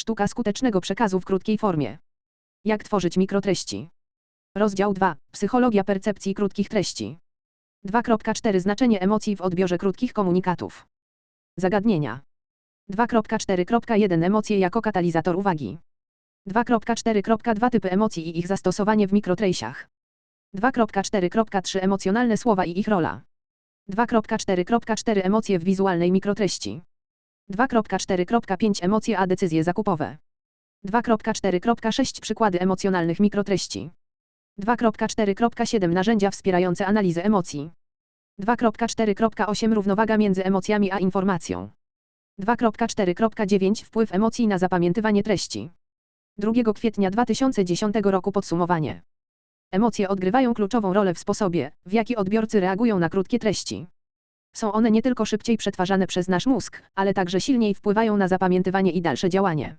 Sztuka skutecznego przekazu w krótkiej formie. Jak tworzyć mikrotreści. Rozdział 2. Psychologia percepcji krótkich treści. 2.4 Znaczenie emocji w odbiorze krótkich komunikatów. Zagadnienia. 2.4.1 Emocje jako katalizator uwagi. 2.4.2 Typy emocji i ich zastosowanie w mikrotreściach. 2.4.3 Emocjonalne słowa i ich rola. 2.4.4 Emocje w wizualnej mikrotreści. 2.4.5 Emocje a decyzje zakupowe. 2.4.6 Przykłady emocjonalnych mikrotreści. 2.4.7 Narzędzia wspierające analizę emocji. 2.4.8 Równowaga między emocjami a informacją. 2.4.9 Wpływ emocji na zapamiętywanie treści. 2 kwietnia 2010 roku podsumowanie. Emocje odgrywają kluczową rolę w sposobie, w jaki odbiorcy reagują na krótkie treści. Są one nie tylko szybciej przetwarzane przez nasz mózg, ale także silniej wpływają na zapamiętywanie i dalsze działanie.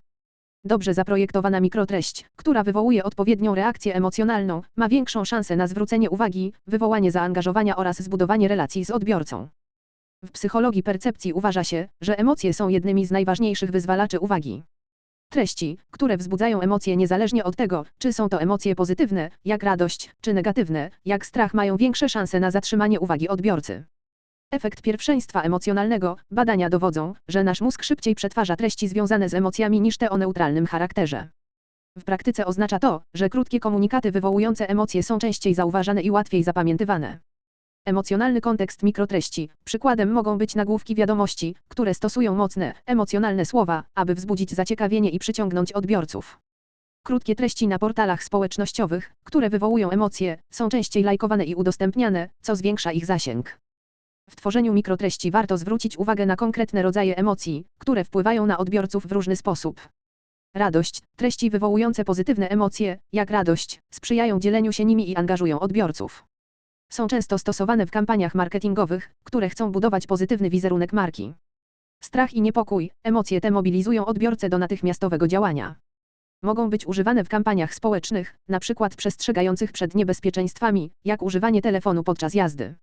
Dobrze zaprojektowana mikrotreść, która wywołuje odpowiednią reakcję emocjonalną, ma większą szansę na zwrócenie uwagi, wywołanie zaangażowania oraz zbudowanie relacji z odbiorcą. W psychologii percepcji uważa się, że emocje są jednymi z najważniejszych wyzwalaczy uwagi. Treści, które wzbudzają emocje niezależnie od tego, czy są to emocje pozytywne, jak radość, czy negatywne, jak strach mają większe szanse na zatrzymanie uwagi odbiorcy. Efekt pierwszeństwa emocjonalnego. Badania dowodzą, że nasz mózg szybciej przetwarza treści związane z emocjami niż te o neutralnym charakterze. W praktyce oznacza to, że krótkie komunikaty wywołujące emocje są częściej zauważane i łatwiej zapamiętywane. Emocjonalny kontekst mikrotreści. Przykładem mogą być nagłówki wiadomości, które stosują mocne, emocjonalne słowa, aby wzbudzić zaciekawienie i przyciągnąć odbiorców. Krótkie treści na portalach społecznościowych, które wywołują emocje, są częściej lajkowane i udostępniane, co zwiększa ich zasięg. W tworzeniu mikrotreści warto zwrócić uwagę na konkretne rodzaje emocji, które wpływają na odbiorców w różny sposób. Radość, treści wywołujące pozytywne emocje, jak radość, sprzyjają dzieleniu się nimi i angażują odbiorców. Są często stosowane w kampaniach marketingowych, które chcą budować pozytywny wizerunek marki. Strach i niepokój, emocje te mobilizują odbiorcę do natychmiastowego działania. Mogą być używane w kampaniach społecznych, np. przestrzegających przed niebezpieczeństwami, jak używanie telefonu podczas jazdy.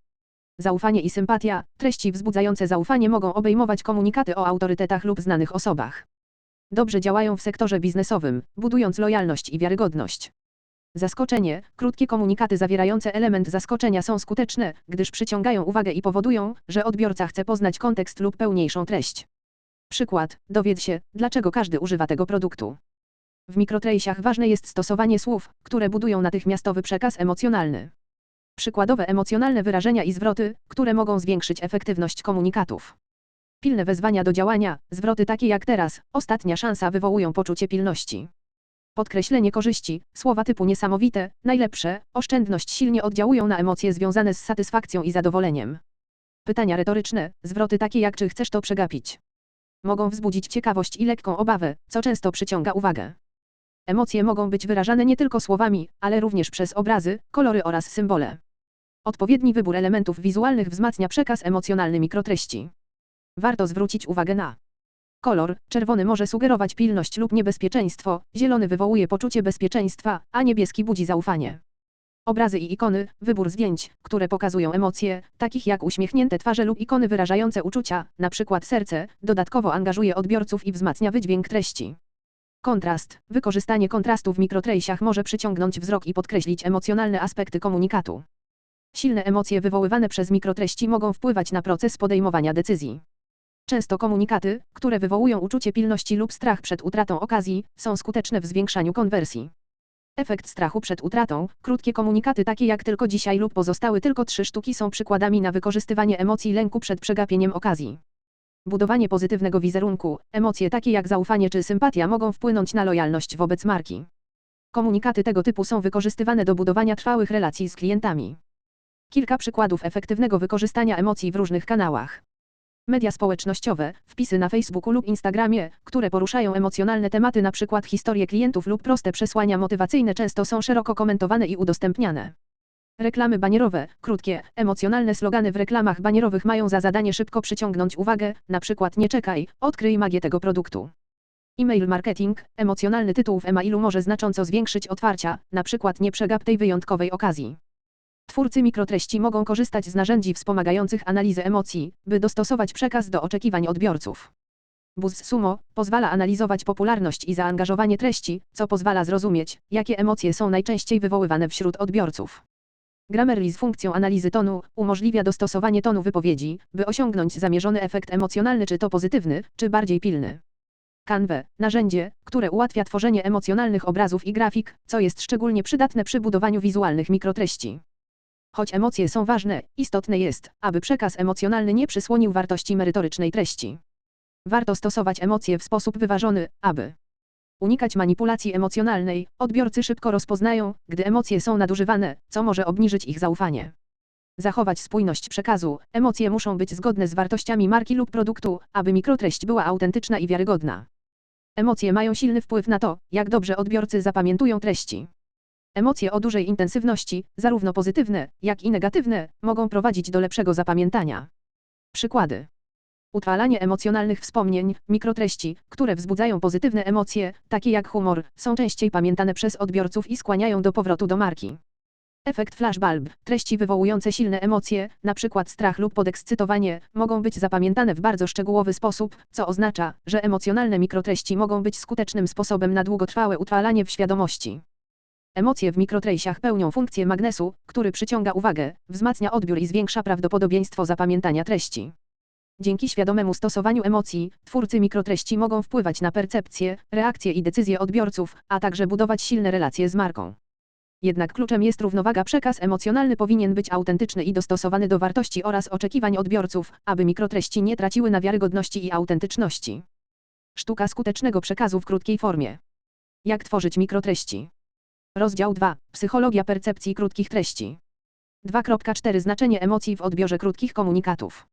Zaufanie i sympatia, treści wzbudzające zaufanie mogą obejmować komunikaty o autorytetach lub znanych osobach. Dobrze działają w sektorze biznesowym, budując lojalność i wiarygodność. Zaskoczenie, krótkie komunikaty zawierające element zaskoczenia są skuteczne, gdyż przyciągają uwagę i powodują, że odbiorca chce poznać kontekst lub pełniejszą treść. Przykład, dowiedz się, dlaczego każdy używa tego produktu. W mikrotrejsiach ważne jest stosowanie słów, które budują natychmiastowy przekaz emocjonalny. Przykładowe emocjonalne wyrażenia i zwroty, które mogą zwiększyć efektywność komunikatów. Pilne wezwania do działania, zwroty takie jak teraz, ostatnia szansa wywołują poczucie pilności. Podkreślenie korzyści, słowa typu niesamowite, najlepsze, oszczędność silnie oddziałują na emocje związane z satysfakcją i zadowoleniem. Pytania retoryczne, zwroty takie jak czy chcesz to przegapić. Mogą wzbudzić ciekawość i lekką obawę, co często przyciąga uwagę. Emocje mogą być wyrażane nie tylko słowami, ale również przez obrazy, kolory oraz symbole. Odpowiedni wybór elementów wizualnych wzmacnia przekaz emocjonalny mikrotreści. Warto zwrócić uwagę na kolor. Czerwony może sugerować pilność lub niebezpieczeństwo, zielony wywołuje poczucie bezpieczeństwa, a niebieski budzi zaufanie. Obrazy i ikony, wybór zdjęć, które pokazują emocje, takich jak uśmiechnięte twarze lub ikony wyrażające uczucia, np. serce, dodatkowo angażuje odbiorców i wzmacnia wydźwięk treści. Kontrast. Wykorzystanie kontrastu w mikrotrejsiach może przyciągnąć wzrok i podkreślić emocjonalne aspekty komunikatu. Silne emocje wywoływane przez mikrotreści mogą wpływać na proces podejmowania decyzji. Często komunikaty, które wywołują uczucie pilności lub strach przed utratą okazji, są skuteczne w zwiększaniu konwersji. Efekt strachu przed utratą, krótkie komunikaty takie jak tylko dzisiaj lub pozostałe tylko trzy sztuki są przykładami na wykorzystywanie emocji lęku przed przegapieniem okazji. Budowanie pozytywnego wizerunku, emocje takie jak zaufanie czy sympatia mogą wpłynąć na lojalność wobec marki. Komunikaty tego typu są wykorzystywane do budowania trwałych relacji z klientami. Kilka przykładów efektywnego wykorzystania emocji w różnych kanałach. Media społecznościowe, wpisy na Facebooku lub Instagramie, które poruszają emocjonalne tematy np. historie klientów lub proste przesłania motywacyjne często są szeroko komentowane i udostępniane. Reklamy banierowe, krótkie, emocjonalne slogany w reklamach banierowych mają za zadanie szybko przyciągnąć uwagę, np. nie czekaj, odkryj magię tego produktu. E-mail marketing, emocjonalny tytuł w e-mailu może znacząco zwiększyć otwarcia, np. nie przegap tej wyjątkowej okazji. Twórcy mikrotreści mogą korzystać z narzędzi wspomagających analizę emocji, by dostosować przekaz do oczekiwań odbiorców. BuzzSumo pozwala analizować popularność i zaangażowanie treści, co pozwala zrozumieć, jakie emocje są najczęściej wywoływane wśród odbiorców. Grammarly z funkcją analizy tonu umożliwia dostosowanie tonu wypowiedzi, by osiągnąć zamierzony efekt emocjonalny czy to pozytywny, czy bardziej pilny. Canva, narzędzie, które ułatwia tworzenie emocjonalnych obrazów i grafik, co jest szczególnie przydatne przy budowaniu wizualnych mikrotreści. Choć emocje są ważne, istotne jest, aby przekaz emocjonalny nie przysłonił wartości merytorycznej treści. Warto stosować emocje w sposób wyważony, aby unikać manipulacji emocjonalnej. Odbiorcy szybko rozpoznają, gdy emocje są nadużywane, co może obniżyć ich zaufanie. Zachować spójność przekazu. Emocje muszą być zgodne z wartościami marki lub produktu, aby mikrotreść była autentyczna i wiarygodna. Emocje mają silny wpływ na to, jak dobrze odbiorcy zapamiętują treści. Emocje o dużej intensywności, zarówno pozytywne, jak i negatywne, mogą prowadzić do lepszego zapamiętania. Przykłady. Utrwalanie emocjonalnych wspomnień, mikrotreści, które wzbudzają pozytywne emocje, takie jak humor, są częściej pamiętane przez odbiorców i skłaniają do powrotu do marki. Efekt flashbulb, treści wywołujące silne emocje, np. strach lub podekscytowanie, mogą być zapamiętane w bardzo szczegółowy sposób, co oznacza, że emocjonalne mikrotreści mogą być skutecznym sposobem na długotrwałe utrwalanie w świadomości. Emocje w mikrotreściach pełnią funkcję magnesu, który przyciąga uwagę, wzmacnia odbiór i zwiększa prawdopodobieństwo zapamiętania treści. Dzięki świadomemu stosowaniu emocji, twórcy mikrotreści mogą wpływać na percepcję, reakcje i decyzje odbiorców, a także budować silne relacje z marką. Jednak kluczem jest równowaga. Przekaz emocjonalny powinien być autentyczny i dostosowany do wartości oraz oczekiwań odbiorców, aby mikrotreści nie traciły na wiarygodności i autentyczności. Sztuka skutecznego przekazu w krótkiej formie. Jak tworzyć mikrotreści? Rozdział 2. Psychologia percepcji krótkich treści. 2.4 Znaczenie emocji w odbiorze krótkich komunikatów.